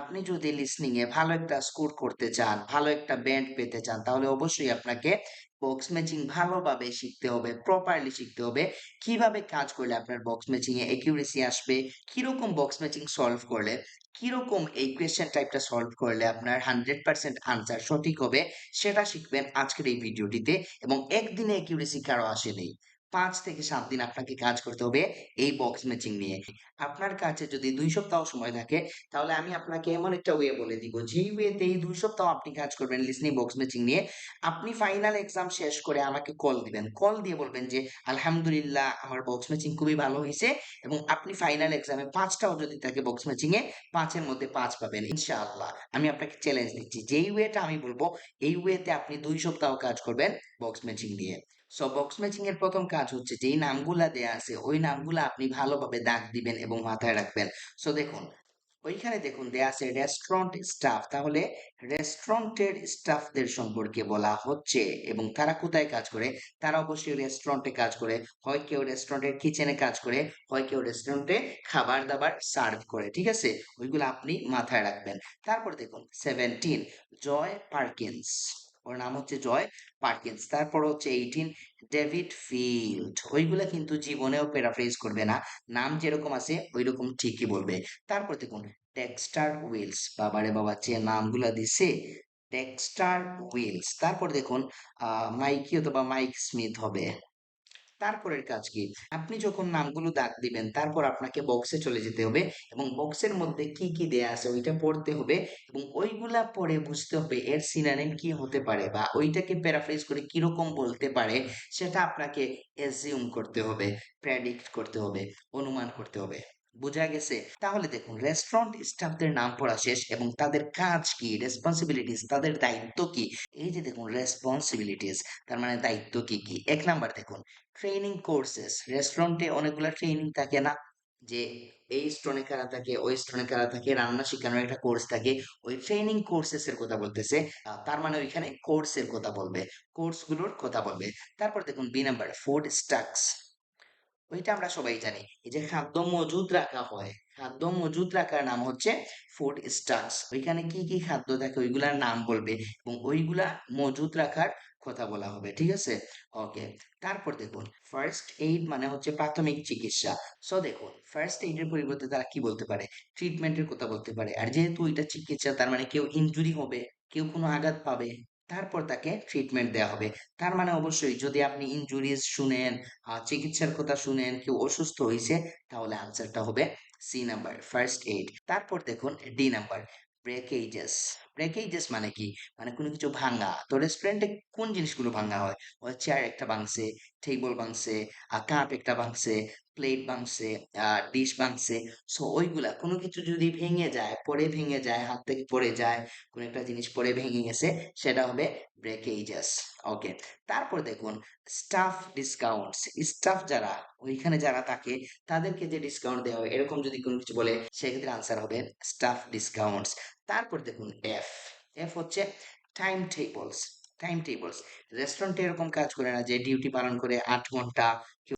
আপনি যদি লিসনিং এ ভালো একটা স্কোর করতে চান, ভালো একটা ব্যান্ড পেতে চান, তাহলে অবশ্যই আপনাকে বক্স ম্যাচিং ভালোভাবে শিখতে হবে, প্রপারলি শিখতে হবে। কীভাবে কাজ করলে আপনার বক্স ম্যাচিং এ অ্যাকুরেসি আসবে, কীরকম বক্স ম্যাচিং সলভ করলে, কীরকম এই কোয়েশ্চেন টাইপটা সলভ করলে আপনার 100% আনসার সঠিক হবে, সেটা শিখবেন আজকের এই ভিডিওটিতে এবং একদিনে একিউরেসি কারও আসেনি। ৫ থেকে ৭ দিন আপনাকে কাজ করতে হবে এই বক্স ম্যাচিং নিয়ে। আপনার কাছে যদি ২ সপ্তাহ সময় থাকে, তাহলে আমি আপনাকে এমন একটা ওয়ে বলে দিব। যেই ওয়েতে এই ২ সপ্তাহ আপনি কাজ করবেন লিসনিং বক্স ম্যাচিং নিয়ে। আপনি ফাইনাল এক্সাম শেষ করে আমাকে কল দিবেন। কল দিয়ে বলবেন যে, আলহামদুলিল্লাহ, আমার বক্স ম্যাচিং খুবই ভালো হয়েছে এবং আপনি ফাইনাল এক্সামে পাঁচটাও যদি থাকে বক্স ম্যাচিং এ, পাঁচের মধ্যে পাঁচ পাবেন। ইনশাআল্লাহ, আমি আপনাকে চ্যালেঞ্জ দিচ্ছি। যেই ওয়েটা আমি বলব, এই ওয়েতে আপনি দুই সপ্তাহ কাজ করবেন বক্স ম্যাচিং নিয়ে। সো বক্স ম্যাচিং এর প্রথম কাজ হচ্ছে যেই নামগুলা দেয়া আছে, ওই নামগুলা আপনি ভালোভাবে দাগ দিবেন এবং মাথায় রাখবেন। সো দেখুন, ওইখানে দেখুন দেয়া আছে রেস্টুরেন্ট স্টাফ তাহলে রেস্টুরেন্টের স্টাফদের সম্পর্কে বলা হচ্ছে এবং তারা কোথায় কাজ করে? তারা অবশ্যই রেস্টুরেন্টে কাজ করে। হয় কেউ রেস্টুরেন্টের কিচেনে কাজ করে, হয় কেউ রেস্টুরেন্টে খাবার দাবার সার্ভ করে, ঠিক আছে? ওইগুলো আপনি মাথায় রাখবেন। তারপর দেখুন সেভেন্টিন জয় পার্কিন্স ওর নাম হচ্ছে জয় পার্কিন্স, তারপর হচ্ছে এইটিন ডেভিড ফিল্ড। ওইগুলো কিন্তু জীবনেও প্যারাফ্রেজ করবে না, নাম যেরকম আছে ওই রকম ঠিকই বলবে। তারপর দেখুন টেক্সটার উইলস বাবারে বাবা, যে নামগুলা দিছে টেক্সটার উইলস তারপর দেখুন মাইকি অথবা মাইক স্মিথ হবে। তারপরের কাজ কি? আপনি যখন নামগুলো দাগ দিবেন, তারপর আপনাকে বক্সে চলে যেতে হবে এবং বক্সের মধ্যে কি কি দেয়া আছে ওইটা পড়তে হবে এবং ওইগুলা পড়ে বুঝতে হবে এর সিনানিম কি হতে পারে বা ওইটাকে প্যারাফ্রেজ করে কীরকম বলতে পারে সেটা আপনাকে এজিউম করতে হবে প্রেডিক্ট করতে হবে, অনুমান করতে হবে। বোঝা গেছে? তাহলে দেখুন রেস্টুরেন্ট স্টাফদের নাম পড়া শেষ এবং তাদের কাজ কি রেসপন্সিবিলিটিস তাদের দায়িত্ব কি? এই যে দেখুন রেসপন্সিবিলিটিস তার মানে দায়িত্ব কি কি? এক নাম্বার দেখুন ট্রেনিং কোর্সেস রেস্টুরেন্টে অনেকগুলো ট্রেনিং থাকে না? যে এই স্টোনে কারা থাকে, ওই স্টোনে কারা থাকে, রান্না শেখানোর একটা কোর্স থাকে, ওই ট্রেনিং কোর্সেস এর কথা বলতেছে তার মানে ওইখানে কোর্সের কথা বলবে কোর্সগুলোর কথা বলবে। তারপর দেখুন বি নাম্বার ফুড স্টাকস ওইটা আমরা সবাই জানি। এই যে খাদ্য মজুদ রাখা হয়, খাদ্য মজুদ রাখার নাম হচ্ছে ফুড স্টাকস ওইখানে কি কি খাদ্য থাকে ওইগুলার নাম বলবে এবং ওইগুলা মজুদ রাখার কথা বলা হবে, ঠিক আছে? ওকে তারপর দেখুন ফার্স্ট এইড মানে হচ্ছে প্রাথমিক চিকিৎসা। সো দেখুন ফার্স্ট এইডের পরিবর্তে তারা কি বলতে পারে? ট্রিটমেন্টের কথা বলতে পারে। আর যেহেতু এটা চিকিৎসা, তার মানে কেউ ইনজুরি হবে, কেউ কোনো আঘাত পাবে। তারপর তাকে ট্রিটমেন্ট দেওয়া হবে। তার মানে অবশ্যই যদি আপনি ইনজুরিজ শুনেন চিকিৎসার কথা শুনেন, কেউ অসুস্থ হয়েছে তাহলে আনসারটা হবে সি নাম্বার ফার্স্ট এইড তারপর দেখুন ডি নাম্বার ব্রেকেজেস ব্রেকেজেস মানে কি মানে কোনো কিছু ভাঙা। তো রেস্টুরেন্টে কোন জিনিসগুলো ভাঙা হয়? চেয়ার একটা ভাঙছে টেবিল ভাঙছে কাপ একটা ভাঙছে প্লেট ভাঙছে ডিশ ভাঙছে। সো ওইগুলা কোনো কিছু যদি ভেঙে যায় পরে ভেঙে যায়, হাত থেকে পড়ে যায়, কোনো একটা জিনিস পরে ভেঙে গেছে, সেটা হবে ব্রেকেজেস ওকে তারপর দেখুন স্টাফ ডিসকাউন্টস স্টাফ যারা, ওইখানে যারা থাকে, তাদেরকে যে ডিসকাউন্ট দেওয়া হয়, এরকম যদি কোনো কিছু বলে, সেক্ষেত্রে আনসার হবে স্টাফ ডিসকাউন্টস তারপর দেখুন এফ এফ হচ্ছে টাইম টেবলস টাইম টেবলস রেস্টুরেন্টে এরকম কাজ করে না যে ডিউটি পালন করে আট ঘণ্টা।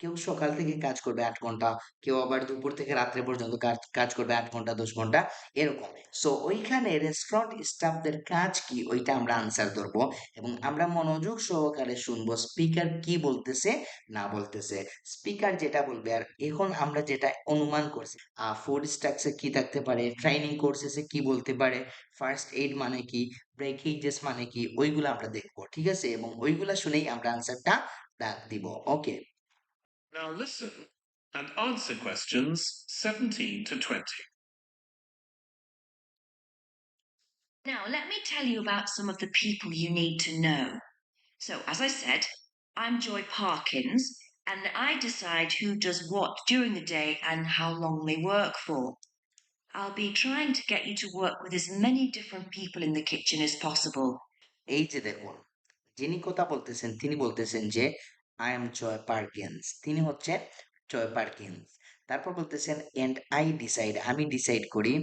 কেউ সকাল থেকে কাজ করবে আট ঘণ্টা। কেউ আবার দুপুর থেকে রাত্রে পর্যন্ত কাজ কাজ করবে আট ঘণ্টা, দশ ঘণ্টা, এরকম। সো ওইখানে রেস্টুরেন্ট স্টাফদের কাজ কি? ওইটা আমরা আনসার ধরবো এবং আমরা মনোযোগ সহকারে শুনব স্পিকার কি বলতেছে, না বলতেছে। স্পিকার যেটা বলবে আর এখন আমরা যেটা অনুমান করছি ফুড স্ট্রাকচার কি থাকতে পারে ট্রেনিং কোর্সেসে কি বলতে পারে ফার্স্ট এইড মানে কি ব্রেকেজেস মানে কি ওইগুলো আমরা দেখবো ঠিক আছে এবং ওইগুলা শুনেই আমরা আনসারটা দাগ দিব ওকে Now listen and answer questions 17 to 20. Now, let me tell you about some of the people you need to know. So, as I said, I'm Joy Parkins, and I decide who does what during the day and how long they work for. I'll be trying to get you to work with as many different people in the kitchen as possible. এই যে দেখুন, যিনি কথা বলতেছেন, তিনি বলতেছেন যে I am Joy Perkins তিনি হচ্ছে জয় পার্কিন্স তারপর বলতেছেন এন্ড আই ডিসাইড আমি ডিসাইড করি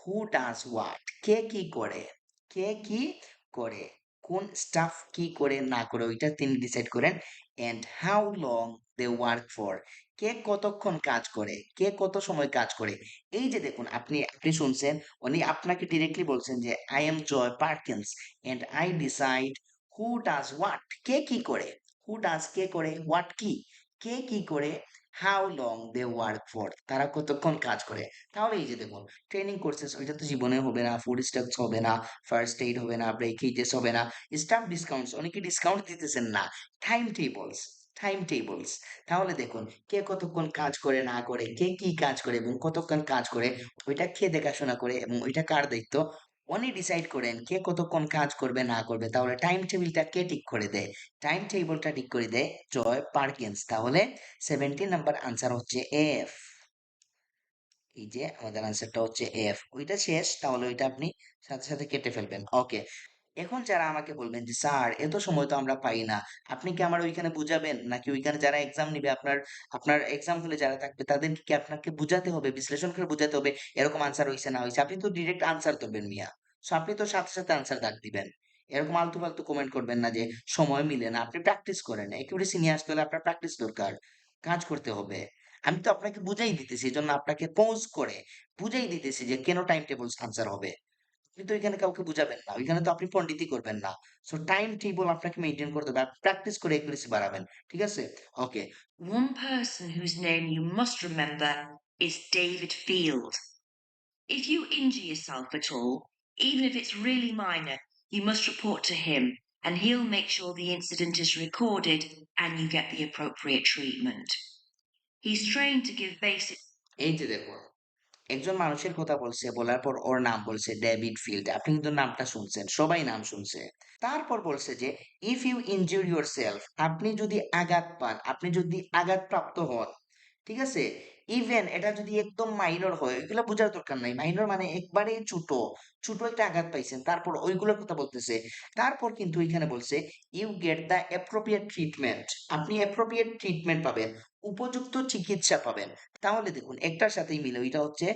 হু ডাজ হোয়াট কে কি করে, কে কি করে, কোন স্টাফ কি করে না করে, ওইটা তিনি ডিসাইড করেন। And how long they work for কে কতক্ষণ কাজ করে, কে কত সময় কাজ করে। এই যে দেখুন, আপনি আপনি শুনছেন, উনি আপনাকে ডিরেক্টলি বলছেন যে I am Joy Perkins and I decide who does what কে কি করে? হু ডাজ কে করে? হোয়াট কি? কে কি করে? How long they work for তারা কতক্ষণ কাজ করে? তাহলে এই যে দেখুন ট্রেনিং কোর্সেস ওইটা তো জীবনে হবে না ফুড স্ট্যাকস হবে না ফার্স্ট এইড হবে না ব্রেক হবে না স্টাফ ডিসকাউন্টস অনেকে ডিসকাউন্ট দিতেছেন না? টাইম টেবলস টাইম টেবলস তাহলে দেখুন, কে কতক্ষণ কাজ করে, না করে, কে কি কাজ করে এবং কতক্ষণ কাজ করে, ওইটা কে দেখাশোনা করে এবং ওইটা কার দায়িত্ব, উনি ডিসাইড করেন কে কতক্ষণ কাজ করবে, না করবে। তাহলে টাইম টেবিলটা কে ঠিক করে দেয়? টাইম টেবিলটা ঠিক করে দেয় জয় পার্কিন্স। তাহলে সেভেন্টিন নাম্বার আনসার হচ্ছে এফ এই যে আমাদের আনসারটা হচ্ছে এফ ওইটা শেষ, তাহলে ওইটা আপনি সাথে সাথে কেটে ফেলবেন। ওকে এখন যারা আমাকে বলবেন যে, স্যার, এত সময় তো আমরা পাই না। আপনি কি আমার ওইখানে বুঝাবেন? নাকি ওইখানে যারা এক্সাম নিবে, আপনার আপনার এক্সাম হলে যারা থাকবে তাদের কি আপনাকে বুঝাতে হবে? বিশ্লেষণ করে বুঝাতে হবে, এরকম আনসার হয়েছে না হয়েছে আপনি তো ডিরেক্ট আনসার ধরবেন মিয়া। সো আপনি তো সাথে সাথে আনসার দাগ দিবেন। এরকম আলতু ফালতু কমেন্ট করবেন না যে, সময় মিলে না। আপনি প্র্যাকটিস করেন। একেবারে নিয়ে আসতে হলে আপনার প্র্যাকটিস দরকার। কাজ করতে হবে। আমি তো আপনাকে বুঝাই দিতেছি এই জন্য আপনাকে পৌঁছ করে, বুঝাই দিতেছি যে, কেন টাইম টেবল আনসার হবে। আপনি তো এখানে কাউকে বুঝাবেন না ওইখানে তো আপনি পণ্ডিতই করবেন না সো টাইম টেবল আপনাকে মেনটেন করতে হবে প্র্যাকটিস করে একুরেসি বাড়াবেন ঠিক আছে ওকে One person whose name you must remember is David Field. If you injure yourself at all, even if it's really minor, you must report to him and he'll make sure the incident is recorded and you get the appropriate treatment. He's trained to give basic এই যে দেখুন একজন মানুষের কথা বলছে, বলার পর ওর নাম বলছে ডেভিড ফিল্ড আপনি কিন্তু নামটা শুনছেন, সবাই নাম শুনছে। তারপর বলছে যে if you injure yourself আপনি যদি আঘাত পান, আপনি যদি আঘাতপ্রাপ্ত হন, ঠিক আছে? ইভেন এটা যদি একদম মাইনর হয়, এগুলো বোঝার দরকার নাই। মাইনর মানে একবারে ছোট ছোট একটা আঘাত পাইছেন। তারপর ওইগুলোর কথা বলতেছে। তারপর কিন্তু এখানে বলছে you get the appropriate treatment আপনি অ্যাপ্রোপ্রিয়েট ট্রিটমেন্ট পাবেন, উপযুক্ত চিকিৎসা পাবেন। তাহলে দেখুন, একটার সাথেই মিলে, ওইটা হচ্ছে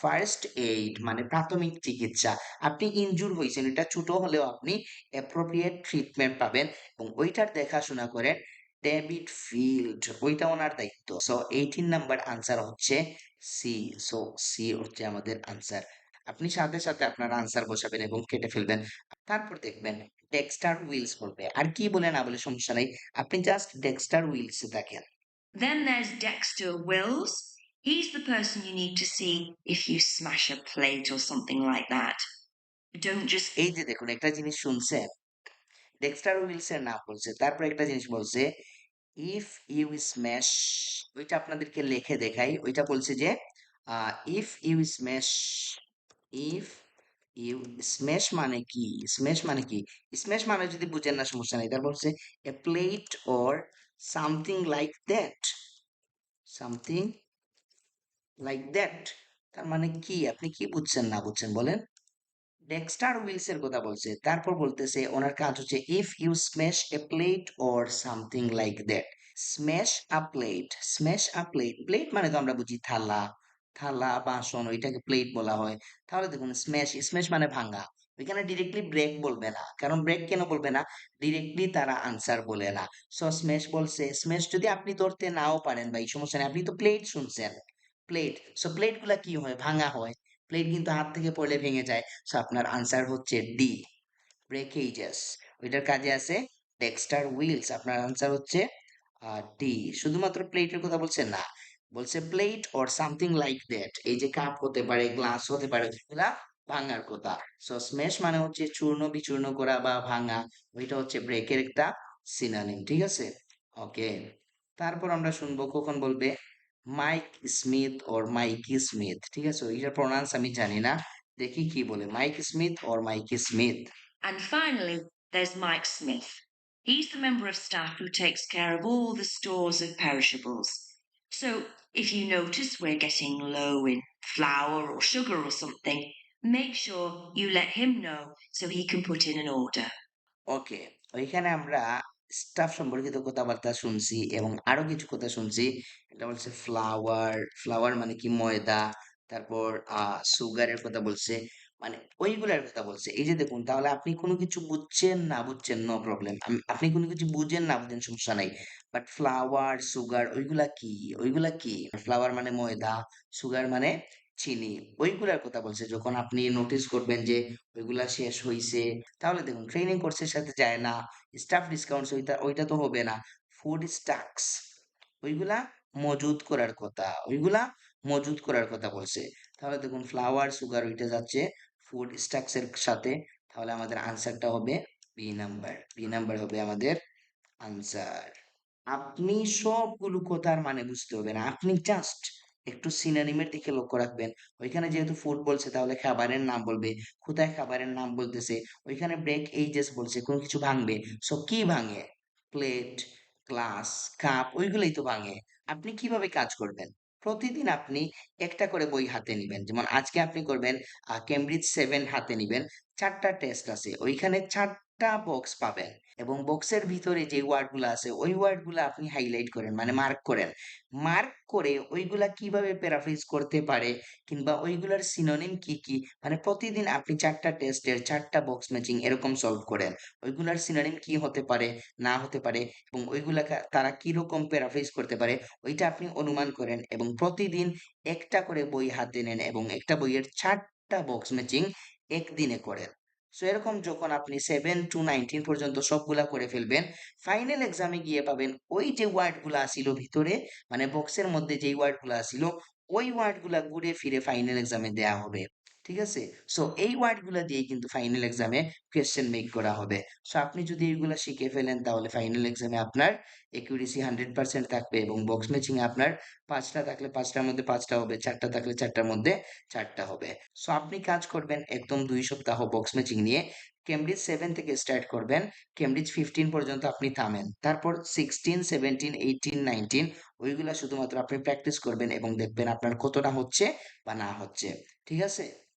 ফার্স্ট এইড মানে প্রাথমিক চিকিৎসা। আপনি ইনজুর হয়েছেন এটা ছোট হলেও আপনি অ্যাপ্রোপ্রিয়েট ট্রিটমেন্ট পাবেন। এবং ওইটার দেখাশোনা করেন ডেভিড ফিল্ড ওইটা ওনার দায়িত্ব। সো এইটিন নাম্বার আনসার হচ্ছে সি সো সি হচ্ছে আমাদের আনসার আপনি সাথে সাথে আপনার আনসার বসাবেন এবং কেটে ফেলবেন। তারপর দেখবেন ডেক্সটার উইলস বলবে। আর কি বলে না বলে সমস্যা নাই। আপনি জাস্ট ডেক্সটার উইলস দেখেন Then there's Dexter Wills. He's the person you need to see if you smash a plate or something like that. Don't just এই যে দেখুন একটা জিনিস শুনছেন? ডেক্সটার উইলস এর নাম বলছে। তারপর একটা জিনিস বলছে ইফ ইউ স্ম্যাশ ওইটা আপনাদেরকে লিখে দেখাই। ওইটা বলছে যে if you smash if you smash মানে কি? স্ম্যাশ মানে কি? স্ম্যাশ মানে যদি বুঝেন না, সমস্যা নেই। তারপর বলছে a plate or something like that something like that তার মানে কি? আপনি কি বুঝছেন, না বুঝছেন বলেন? ডেক্সটার উইলস এর কথা বলছে। তারপর বলতেছে, ওনার কাজ হচ্ছে if you smash a plate or something like that smash a plate smash a plate plate মানে তো আমরা বুঝি থালা থালা, বাসন, ওইটাকে প্লেট বলা হয়। তাহলে দেখুন স্ম্যাশ স্ম্যাশ মানে ভাঙা। ওইখানে ডিরেক্টলি ব্রেক বলবে না। কারণ ব্রেক কেন বলবে না? ডিরেক্টলি তারা আনসার বলে না। সো স্ম্যাশ বলছে স্ম্যাশ যদি আপনি ধরতে নাও পারেন বা এই সমস্যা নেই, আপনি তো প্লেট শুনছেন। প্লেট সো প্লেটগুলা কি হয়? ভাঙা হয়। প্লেট কিন্তু হাত থেকে পড়লে ভেঙে যায়। সো আপনার আনসার হচ্ছে ডি ব্রেকেজেস ওইটার কাজে আছে ডেক্সটার উইলস আপনার আনসার হচ্ছে ডি শুধুমাত্র প্লেটের কথা বলছে না। বলছে plate or something like that এই যে কাপ হতে পারে গ্লাস হতে পারে ওগুলা ভাঙার কথা। সো স্ম্যাশ মানে হচ্ছে চূর্ণ, বিচূর্ণ করা বা ভাঙা। ওইটা হচ্ছে ব্রেকের একটা সিনোনিম ঠিক আছে? ওকে তারপর আমরা শুনব, কখন বলবে? Mike Smith or Mikey Smith ঠিক আছে ওইটার প্রনাউন্স আমি জানি না দেখি কি বলে Mike Smith or Mikey Smith And finally, there's Mike Smith. He's the member of staff who takes care of all the stores of perishables. So if you notice we're getting low in flour or sugar or something, make sure you let him know so he can put in an order. Okay ওইখানে আমরা staff সম্পর্কিত কথাবার্তা শুনছি এবং আরও কিছু কথা শুনছি। এটা বলছে ফ্লাওয়ার ফ্লাওয়ার মানে কি ময়দা, তারপর সুগারের কথা বলছে মানে ওইগুলার কথা বলছে। এই যে দেখুন, তাহলে আপনি কোনো কিছু বুঝছেন না বুঝছেন নো প্রবলেম আপনি কোনো কিছু বুঝেন না বুঝেন, সমস্যা নাই। বাট ফ্লাওয়ার সুগার ওইগুলা কি? ওইগুলা কি? ফ্লাওয়ার মানে ময়দা সুগার মানে চিনি। ওইগুলার কথা বলছে, যখন আপনি নোটিস করবেন যে ওইগুলা শেষ হইছে, তাহলে দেখুন ট্রেনিং কোর্সের সাথে যায় না স্টাফ ডিসকাউন্টস ওইটা ওইটা তো হবে না। ফুড স্টাক্স ওইগুলা মজুদ করার কথা, ওইগুলা মজুদ করার কথা বলছে। তাহলে দেখুন ফ্লাওয়ার সুগার ওইটা যাচ্ছে ফুড স্টাক্স এর সাথে, তাহলে আমাদের আনসারটা হবে বি নাম্বার বি নাম্বার হবে আমাদের আনসার আপনি সবগুলো কথার মানে বুঝতে হবে না, আপনি জাস্ট একটু সিনোনিমের দিকে লক্ষ্য রাখবেন। ওইখানে যেহেতু ফুড বলছে তাহলে খাবারের নাম বলবে, কোথায় খাবারের নাম বলতেছে, ওইখানে ব্রেক এইজেস বলছে, কোনো কিছু ভাঙবে। সো কি ভাঙে? প্লেট গ্লাস কাপ ওইগুলোই তো ভাঙে। আপনি কীভাবে কাজ করবেন? প্রতিদিন আপনি একটা করে বই হাতে নিবেন। যেমন আজকে আপনি করবেন কেমব্রিজ সেভেন হাতে নিবেন। চারটা টেস্ট আছে। ওইখানে চারটা বক্স পাবেন। এবং বক্সের ভিতরে যে ওয়ার্ডগুলো আছে, ওই ওয়ার্ডগুলো আপনি হাইলাইট করেন মানে মার্ক করেন। মার্ক করে ওইগুলা কীভাবে প্যারাফ্রেজ করতে পারে কিংবা ওইগুলার সিনোনিম কি কি মানে প্রতিদিন আপনি চারটা টেস্টের চারটা বক্স ম্যাচিং এরকম সলভ করেন। ওইগুলার সিনোনিম কি হতে পারে, না হতে পারে এবং ওইগুলাকে তারা কীরকম প্যারাফ্রেজ করতে পারে, ওইটা আপনি অনুমান করেন এবং প্রতিদিন একটা করে বই হাতে নেন এবং একটা বইয়ের চারটা বক্স ম্যাচিং একদিনে করেন। সো এরকম যখন আপনি সেভেন টু নাইনটিন পর্যন্ত সবগুলা করে ফেলবেন ফাইনাল এক্সামে গিয়ে পাবেন ওই যে ওয়ার্ডগুলো আসিল ভিতরে মানে বক্সের মধ্যে যেই ওয়ার্ডগুলো আসিল, ওই ওয়ার্ডগুলা ঘুরে ফিরে ফাইনাল এক্সামে দেয়া হবে। ঠিক আছে? সো এই ওয়ার্ডগুলা দিয়ে কিন্তু ফাইনাল এক্সামে কোয়েশ্চেন মেক করা হবে। সো আপনি যদি এইগুলা শিখে ফেলেন, তাহলে ফাইনাল এক্সামে আপনার একিউরেসি হান্ড্রেড পার্সেন্ট থাকবে এবং বক্স ম্যাচিং আপনার পাঁচটা থাকলে পাঁচটার মধ্যে পাঁচটা হবে, চারটা থাকলে চারটার মধ্যে চারটা হবে। সো আপনি কাজ করবেন একদম দুই সপ্তাহ বক্স ম্যাচিং নিয়ে। কেমব্রিজ সেভেন থেকে স্টার্ট করবেন। কেমব্রিজ ফিফটিন পর্যন্ত আপনি থামেন। তারপর সিক্সটিন সেভেন্টিন এইটিন নাইনটিন ওইগুলা শুধুমাত্র আপনি প্র্যাকটিস করবেন এবং দেখবেন আপনার কতটা হচ্ছে বা না হচ্ছে। ঠিক আছে?